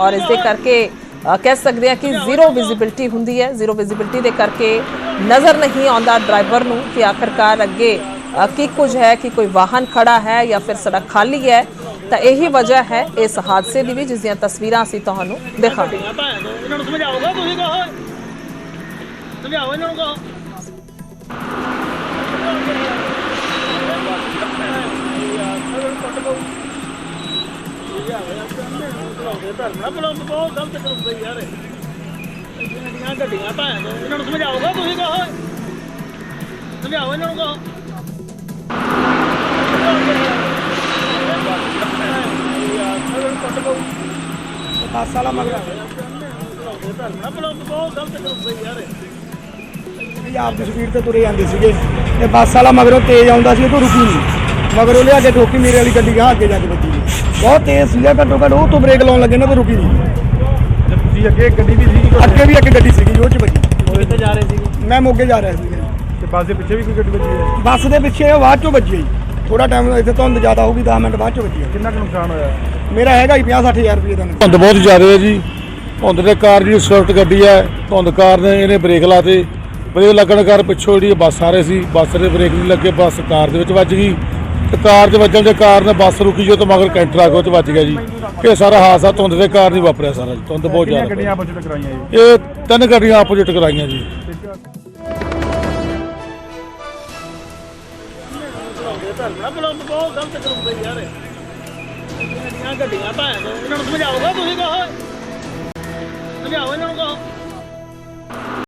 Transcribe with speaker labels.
Speaker 1: ਔਰ ਇਸ ਦੇ ਕਰਕੇ ਕਹਿ ਸਕਦੇ ਆ ਕਿ ਜ਼ੀਰੋ ਵਿਜ਼ਿਬਿਲਟੀ ਹੁੰਦੀ ਹੈ। ਜ਼ੀਰੋ ਵਿਜ਼ਿਬਿਲਟੀ ਦੇ ਕਰਕੇ ਨਜ਼ਰ ਨਹੀਂ ਆਉਂਦਾ ਡਰਾਈਵਰ ਨੂੰ ਕਿ ਆਖਰਕਾਰ ਅੱਗੇ ਕੀ ਕੁਝ ਹੈ, ਕਿ ਕੋਈ ਵਾਹਨ ਖੜਾ ਹੈ ਜਾਂ ਫਿਰ ਸੜਕ ਖਾਲੀ ਹੈ। ਤਾਂ ਇਹੀ ਵਜ੍ਹਾ ਹੈ ਇਸ ਹਾਦਸੇ ਦੀ ਵੀ, ਜਿਸ ਦੀਆਂ ਤਸਵੀਰਾਂ ਅਸੀਂ ਤੁਹਾਨੂੰ ਦਿਖਾਵਾਂਗੇ।
Speaker 2: ਇਹਨਾਂ ਨੂੰ ਸਮਝਾਓਗਾ ਤੁਸੀਂ ਕਹੋ। ਸਮਝਾਓ, ਇਹਨਾਂ ਨੂੰ ਕਹੋ। ਗੱਡੀਆਂ ਭੈਣ ਇਹਨਾਂ ਨੂੰ ਸਮਝਾਓਗਾ ਤੁਸੀਂ ਕਹੋ ਸਮਝਾਓ ਇਹਨਾਂ ਨੂੰ ਕਹੋ
Speaker 3: ਬੱਸ ਵਾਲਾ ਮਗਰ
Speaker 2: ਧਰਨਾ ਯਾਰ
Speaker 3: ਦੀ ਸਪੀਡ ਤੇ ਤੁਰੇ ਜਾਂਦੇ ਸੀਗੇ ਤੇ ਬੱਸ ਵਾਲਾ ਮਗਰੋਂ ਤੇਜ਼ ਆਉਂਦਾ ਸੀ, ਉਹ ਤੋਂ ਰੁਕੀ ਨਹੀਂ ਮਗਰੋਂ ਲਿਆ ਕੇ ਠੋਕੀ ਮੇਰੇ ਵਾਲੀ ਗੱਡੀ ਗਾਂ ਅੱਗੇ ਜਾ ਕੇ ਵੱਜੀ। ਬਹੁਤ ਤੇਜ਼ ਸੀਗਾ ਘੱਟੋ ਘੱਟ ਉਹ ਤੋਂ ਬ੍ਰੇਕ ਲਾਉਣ ਲੱਗੇ ਨਾ ਤੇ ਰੁਕੀ ਨਹੀਂ।
Speaker 4: ਤੁਸੀਂ ਅੱਗੇ ਇੱਕ ਗੱਡੀ ਵੀ ਸੀ
Speaker 3: ਅੱਗੇ ਵੀ ਇੱਕ ਗੱਡੀ ਸੀਗੀ ਉਹ ਚ ਵੱਜੀ।
Speaker 4: ਉਹ ਕਿੱਥੇ ਜਾ ਰਹੇ ਸੀ
Speaker 3: ਮੈਂ ਮੋਗੇ ਜਾ ਰਿਹਾ ਸੀਗਾ।
Speaker 4: ਤੇ ਬੱਸ ਦੇ ਪਿੱਛੇ ਵੀ ਕੋਈ ਗੱਡੀ ਵੱਜੀ ਹੈ
Speaker 3: ਬੱਸ ਦੇ ਪਿੱਛੇ ਉਹ ਬਾਅਦ ਚੋਂ ਵੱਜੀ ਹੈ ਜੀ ਥੋੜਾ ਟਾਈਮ ਇੱਥੇ ਧੁੰਦ ਜ਼ਿਆਦਾ ਹੋਊਗੀ 10 ਮਿੰਟ ਬਾਅਦ ਚੋਂ ਵੱਜੀ ਹੈ
Speaker 4: ਕਿੰਨਾ ਕੁ ਨੁਕਸਾਨ ਹੋਇਆ?
Speaker 3: ਮੇਰਾ ਹੈਗਾ ਹੀ 50 60000 ਰੁਪਏ ਦਾ ਨੁਕਸਾਨ।
Speaker 5: ਧੁੰਦ ਬਹੁਤ ਜ਼ਿਆਦਾ ਹੈ ਜੀ। ਧੁੰਦ ਦੇ ਕਾਰ ਜਿਹੜੀ ਸਵਿਫਟ ਗੱਡੀ ਹੈ ਧੁੰਦ ਕਾਰ ਨੇ ਇਹਨੇ ਬ੍ਰੇਕ ਲਾਤੇ। ਬ੍ਰੇਕ ਲੱਗਣ ਕਰ ਪਿੱਛੋਂ ਜਿਹੜੀ ਬੱਸ ਆ ਰਹੀ ਸੀ ਬੱਸ ਦੇ ਬ੍ਰੇਕ ਨਹੀਂ ਲੱਗੇ ਬੱਸ ਕਾਰ ਦੇ ਵਿੱਚ ਵੱਜ ਗਈ। ਤੇ ਕਾਰ 'ਚ ਵੱਜਣ ਦੇ ਕਾਰਨ ਬੱਸ ਰੁਕੀ ਜੋ ਤੇ ਮਗਰ ਕੈਂਟਰ ਆ ਗਿਆ ਉਹ 'ਚ ਵੱਜ ਗਿਆ ਜੀ। ਇਹ ਸਾਰਾ ਹਾਦਸਾ ਧੁੰਦ ਦੇ ਕਾਰਨ ਹੀ ਵਾਪਰਿਆ ਸਾਰਾ ਜੀ ਧੁੰਦ ਬਹੁਤ
Speaker 4: ਕਿੰਨੀਆਂ
Speaker 5: ਜ਼ਿਆਦਾ
Speaker 4: ਗੱਡੀਆਂ ਆਪਸ ਵਿੱਚ ਟਕਰਾਈਆਂ ਜੀ?
Speaker 5: ਇਹ ਤਿੰਨ ਗੱਡੀਆਂ ਆਪੋਜ਼ਿਟ ਟਕਰਾਈਆਂ ਜੀ।
Speaker 2: ਧਰਨਾ ਬਲੋ ਬਹੁਤ ਗਲਤ ਕਰਉਂਦੇ ਯਾਰ ਗੱਡੀਆਂ ਭੈਣ ਚੋਦ, ਇਹਨਾਂ ਨੂੰ ਸਮਝਾਓਗਾ ਤੁਸੀਂ ਕਹੋ? ਸਮਝਾਓ ਇਹਨਾਂ ਨੂੰ ਕਹੋ।